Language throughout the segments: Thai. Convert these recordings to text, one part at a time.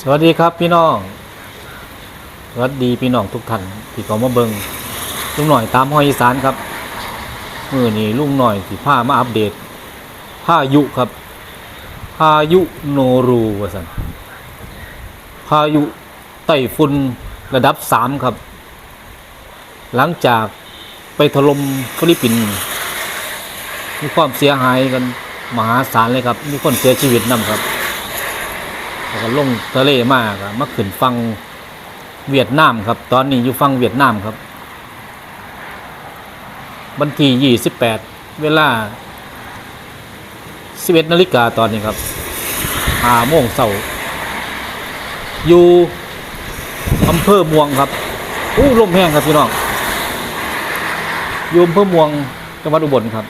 สวัสดีครับพี่น้อง สวัสดีพี่น้องทุกท่านที่เขามาเบิงลุงหน่อยตามหอยอีสานครับมือนี้ลุงหน่อยสิพามาอัปเดตพายุครับ พายุโนรูว่าสันพายุไต้ฝุ่นระดับสามครับ หลังจากไปถล่มฟิลิปปินส์มีความเสียหายกันมหาศาลเลยครับ มีคนเสียชีวิตนํครับ แล้วก็ลงทะเลมากมาขึ้นฟังเวียดนามครับ ตอนนี้อยู่ฟังเวียดนามครับวันที่28เวลา11นาฬิกาตอนนี้ครับ5โมงเช้าอยู่อำเภอเมวงครับอู้ลมแห้งครับพี่น้องอยู่อำเภอเมวงจังหวัดอุบลครับ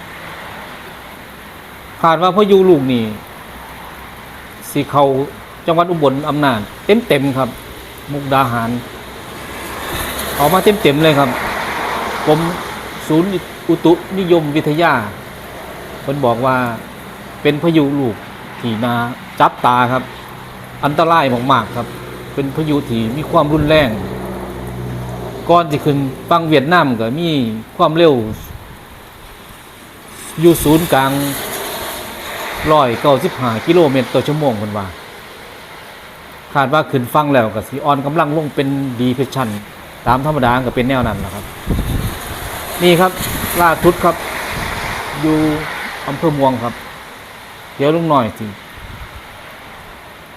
คาดว่าพายุลูกนี่สีเขา จังหวัดอุบลอำนาจเต็มเต็มๆครับ มุกดาหารออกมาเต็มเต็มๆเลยครับกรมศูนย์อุตุนิยมวิทยาเพิ่นบอกว่าเป็นพายุลูกที่นาจับตาครับ อันตรายมากๆครับ เป็นพายุที่มีความรุนแรงก่อนที่ขึ้นฟังเวียดนามก็มีความเร็ว อยู่ศูนย์กลางร้อยเก้าสิบห้ากิโลเมตรต่อชั่วโมงคนว่า คาดว่าขึ้นฟังแล้วกับสีออนกำลังลงเป็นดีเพชชันตามธรรมดาก็เป็นแนวนั้นแหละครับ นี่ครับล่าทุดครับ อยู่อำเภอเมวงครับ เดี๋ยวลุงหน่อยสิ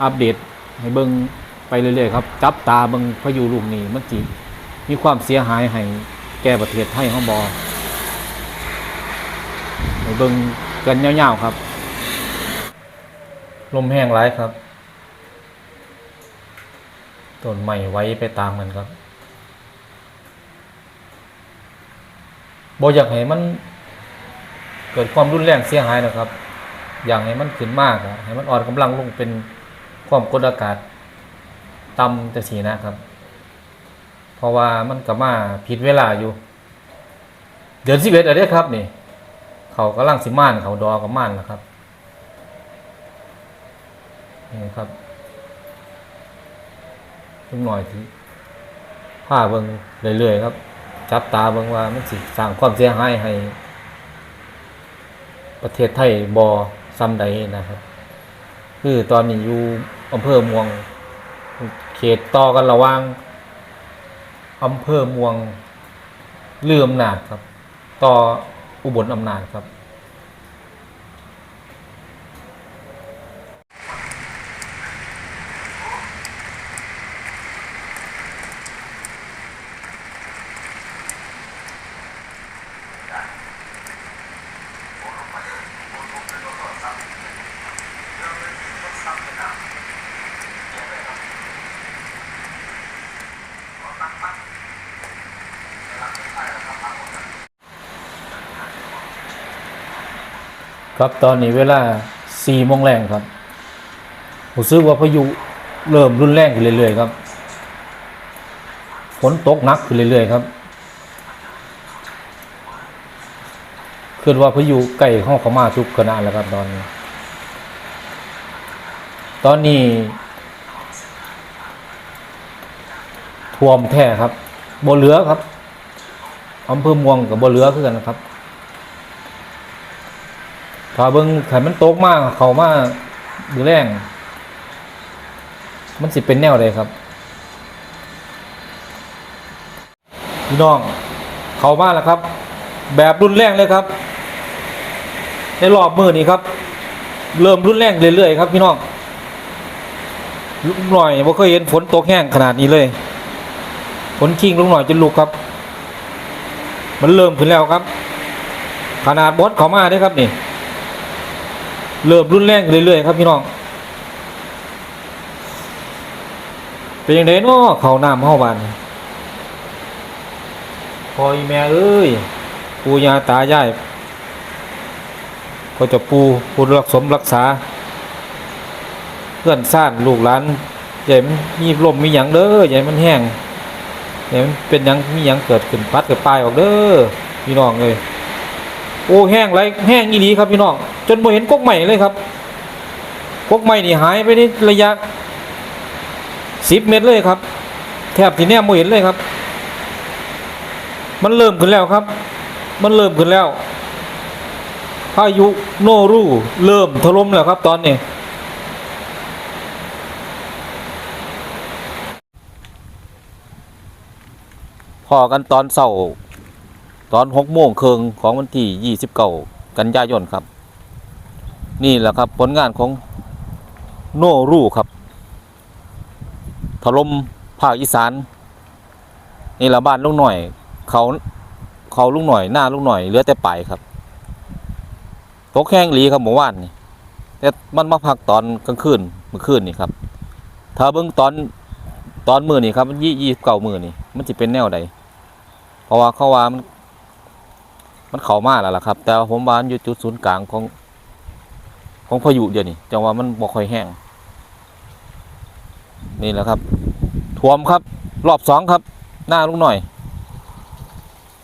อัปเดตให้เบิ้งไปเรื่อยๆครับ จับตาเบิ้งพายุลูกนี้มันจีมีความเสียหายให้แก่ประเทศไทยห้องบอให้เบิ้งกันยาวๆครับ ลมแห้งร้ายครับ ต้นใหม่ไว้ไปตามมันครับบอยากให้มันเกิดความรุนแรงเสียหายนะครับ อยางให้มันขึ้นมากอะให้มันอ่อนกำลังลงเป็นความกดอากาศต่ำจะสีนะครับ เพราะว่ามันกับมาผิดเวลาอยู่ เดือนสิบเอ็ดอะไรครับนี่ เขากำลังสิม่านเขาดอกับม่านนะครับนี่ครับ ลุงหน่อยที่ผ้าเบิงเรื่อยๆครับ จับตาเบิงว่ามันสิสร้างความเสียหายให้ ประเทศไทยบอซ้ำใดนะครับ คือตอนนี้อยู่อำเภอเมวง เขตต่อกันระว่างอำเภอเมวงเลื่อมนาจครับ ต่ออุบลอำนาจครับ ครับตอนนี้เวลาสี่โมงแรงครับผมซื้อว่าพายุเริ่มรุนแรงขึ้นเรื่อยๆครับฝนตกหนักขึ้นเรื่อยๆครับคือว่าพายุใกล้เข้าเขามาทุกขณะแล้วครับตอนนี้ ตอนนี้ท่วมแท้ครับบ่เหลือครับอำเภอเมวงกับบ่เหลือคือกันนะครับ ถ้าเบิ่งไขมันตกมากเขามาดูแรง มันสิเป็นแนวใดครับ พี่น้อง เขามาแล้วครับ แบบรุนแรงเลยครับ ในรอบมือนี้ครับ เริ่มรุนแรงเรื่อยๆครับพี่น้องลุกหน่อยบ่เคยเห็นฝนตกแห้งขนาดนี้เลยฝนคิงลุกหน่อยจะลุกครับ มันเริ่มขึ้นแล้วครับ ขนาดบอสเขามาเด้ครับนี่ เริ่มรุนแรงเรื่อยๆครับพี่น้องเป็นยังไงเนาะเขาน้ำเข้าบ้านพออีแม่เอ้ยปูยาตายายก็จะปูปูรักสมรักษา เพื่อนซ่านลูกหลานใหญ่มันมีลมมีหยังเด้อใหญ่มันแห้งใหญ่มันเป็นหยังมีหยังเกิดขึ้นพัดกับปลายออกเด้อพี่น้องเลย โอ้แห้งไรแห้งอีหลีครับพี่น้องจนบ่เห็นกกใหม่เลยครับกกใหม่นี่หายไปในระยะสิบเมตรเลยครับ แทบที่แนมโมเห็นเลยครับ มันเริ่มขึ้นแล้วครับ มันเริ่มขึ้นแล้วพายุโนรูเริ่มถล่มแล้วครับตอนนี้พอกันตอนเสาร์ ตอนหกโมงครึ่งของวันที่ยี่สิบเก้ากันยายนครับ นี่แหละครับผลงานของโนรูครับถล่มภาคอีสานนี่ละบ้านลุงหน่อย เขาเขาลุงหน่อยหน้าลุงหน่อยเหลือแต่ปลายครับตกแห้งหลีครับหมู่บ้านนี่แต่มันมาพักตอนกลางคืนเมื่อคืนนี่ครับ ถ้าเบิ่งตอนตอนมือนี่ครับมันยี่ยี่เก่ามือนี่มันจะเป็นแนวใดเพราะว่าเขาว่ามัน มันเข้ามาแล้วล่ะครับ แต่ผมว่าอยู่จุดศูนย์กลางของ ของพายุเดี๋ยวนี้จังว่ามันบ่ค่อยแห้ง นี่แหละครับท่วมครับ รอบสองครับ หน้าลุงหน่อย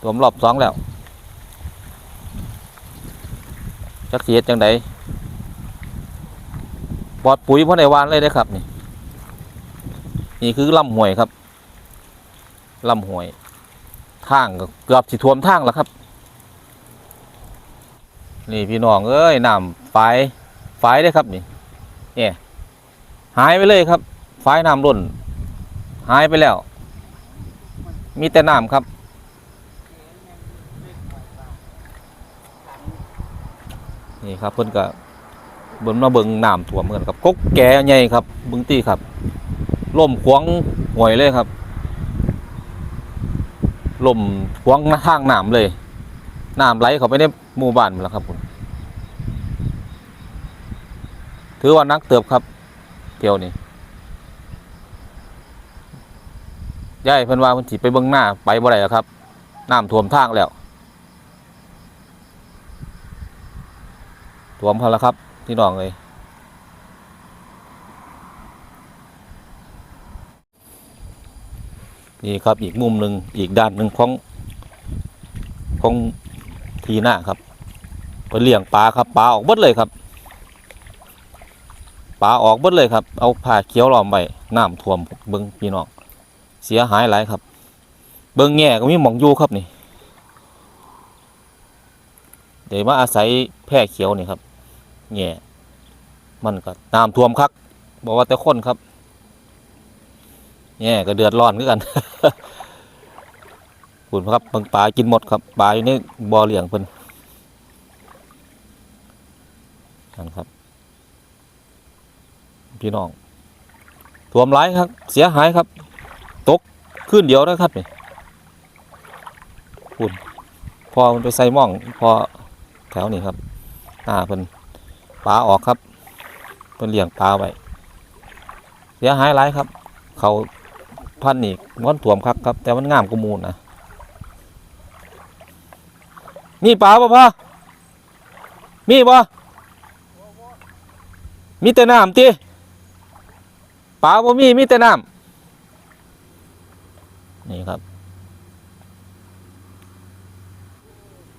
ท่วมรอบสองแล้วจักเสียจังไดปลอดปุ๋ยพ่อในวานเลยได้ครับ นี่ นี่คือลำห้วยครับลำห้วยทางเกือบสิท่วมทางแล้วครับ นี่พี่น้องเอ้ยน้ำฝายฝายได้ครับนี่เนี่ยหายไปเลยครับฝายน้ำล้นหายไปแล้ว มีแต่น้ำครับนี่ครับเพิ่นก็เบิ่งมาเบิ่งน้ำท่วมเหมือนกับกกแก่ใหญ่ครับเบึงตี้ครับล่มขวางห่วยเลยครับล่มขวางทางน้ำเลยน้ำไหลเข้าไปใน หมู่บ้านแล้วครับผมถือว่านักเติบครับ เที่ยวนี้ยายเพิ่นว่าเพิ่นสิไปเบิ่งหน้าไปบ่ได้แล้วครับน้ำท่วมทางแล้วท่วมพอแล้วครับพี่น้องเลยนี่ครับอีกมุมหนึ่งอีกด้านหนึ่งของของ ทีหน้าครับเพิ่นเลี้ยงปลาครับปลาออกเบิดเลยครับปลาออกเบิดเลยครับ เอาผ้าเขียวล้อมไว้น้ำท่วมเบิ่งพี่น้องเสียหายหลายครับ เบิ่งแง่ก็มีหมองอยู่ครับนี่เดี๋ยวมาอาศัยแพร่เขียวนี่ครับแง่มันก็น้ำท่วมคักบอกว่าแต่คนครับแง่ก็เดือดร้อนคือกัน คุณครับบิ่งปลากินหมดครับปลาอยู่ในบ่อเลี้ยงเพิ่นนั่นครับ พี่น้องท่วมหลายครับ เสียหายครับ ตกขึ้นเดียวนะครับนี่คุณพอมันไปใส่ม่องพอแถวนี้ครับหน้าเพิ่นปลาออกครับเพิ่นเลี้ยงปลาไว้เสียหายหลายครับ เขาพันนี่มันถ่วมครับครับ แต่มันงามกว่าหมูลนะ มีปลาป่ะพ่อมีป่ะมีแต่น้ำตีปลาบ่มีมีแต่น้ำนี่ครับ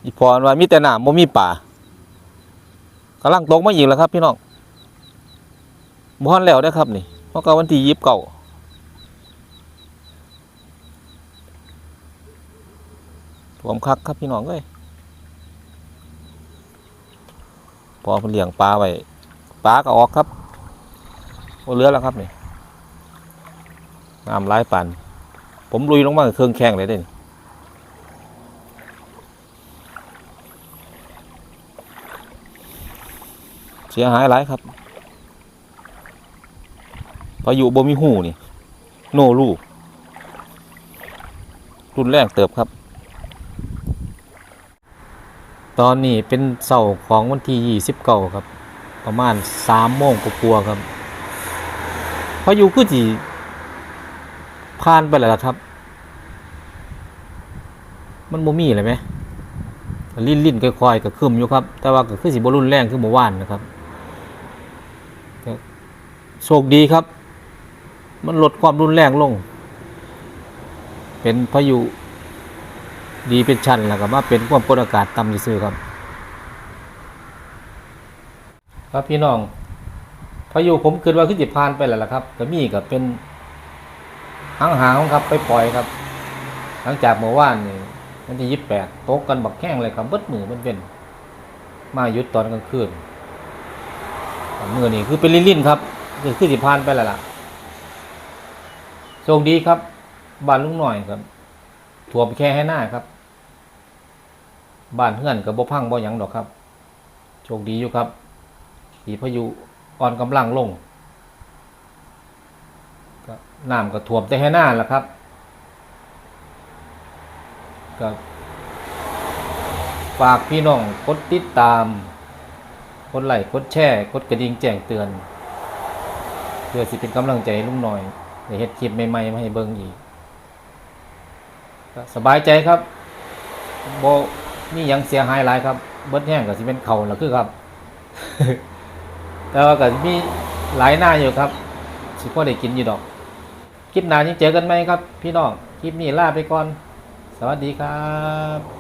อีพรว่ามีแต่น้ำบ่มีป่ากำลังตกมาอีกแล้วครับ พี่น้องบ่ฮันแล้วนะครับนี่เพราะก็วันที่ยิบเก่าถ่วมคักครับพี่น้องเอ้ย พอเพิ่นเลี้ยงปลาไว้ปลาก็ออกครับบ่เลือแล้วครับนี่น้ำไหลายปันผมลุยลงมาเครื่องแข้งเลยเด้นี่เสียหายหลายครับพายุบ่มีหูนี่ โนลูกรุนแรงเติบครับ ตอนนี้เป็นเสาร์ของวันที่ยี่สิบเก้าครับ ประมาณสามโมงกว่าครับพายุคือจีผ่านไปแล้วครับ มันบ่มีเลยไหมลิ้นลิ้นๆค่อยๆก็คึมอยู่ครับ แต่ว่าก็คือสิบรุนแรงคือเมื่อวานนะครับโชคดีครับ มันลดความรุนแรงลง เป็นพายุ ดีเป็นชั้นแล้วก็มาเป็นความกดอากาศต่ำซื่อครับ ครับพี่น้องพายุผมคิดว่าคือสิผ่านไปแล้วล่ะครับก็มีก็เป็นหางหางครับไปปล่อยครับ หลังจากเมื่อวานนี่วันที่ยี่สิบแปดตกกันบักแข้งเลยครับเบิดมือมันเป็น มาหยุดตอนกลางคืนมือนี่คือเป็นลิ้นๆครับคือคือสิพานไปแล้วล่ะโชคดีครับบ้านลุงหน่อยครับถั่วมแค่ให้หน้าครับ บ้านเพื่อนกับบ่พังบ่หยังดอกครับ โชคดีอยู่ครับสีพายุอ่อนกำลังลงก็น้ำก็ท่วมแต่ให้หน้าแหละครับก็ฝากพี่น้องกดติดตามกดไลค์กดแชร์กดกระดิ่งแจ้งเตือน เพื่อสิเป็นกำลังใจลุงหน่อยได้เฮ็ดคลิปใหม่ๆมาให้เบิ่งอีกสบายใจครับบ่ มีหยังเสียหายหลายครับ เบิดแห้งกับสิเป็นเข่าล่ะคือครับ แต่ว่าก็มีหลายหน้าอยู่ครับสิพอได้กินอยู่ดอก คลิปหน้ายังเจอกันไหมครับ พี่น้อง คลิปนี้ลาไปก่อน สวัสดีครับ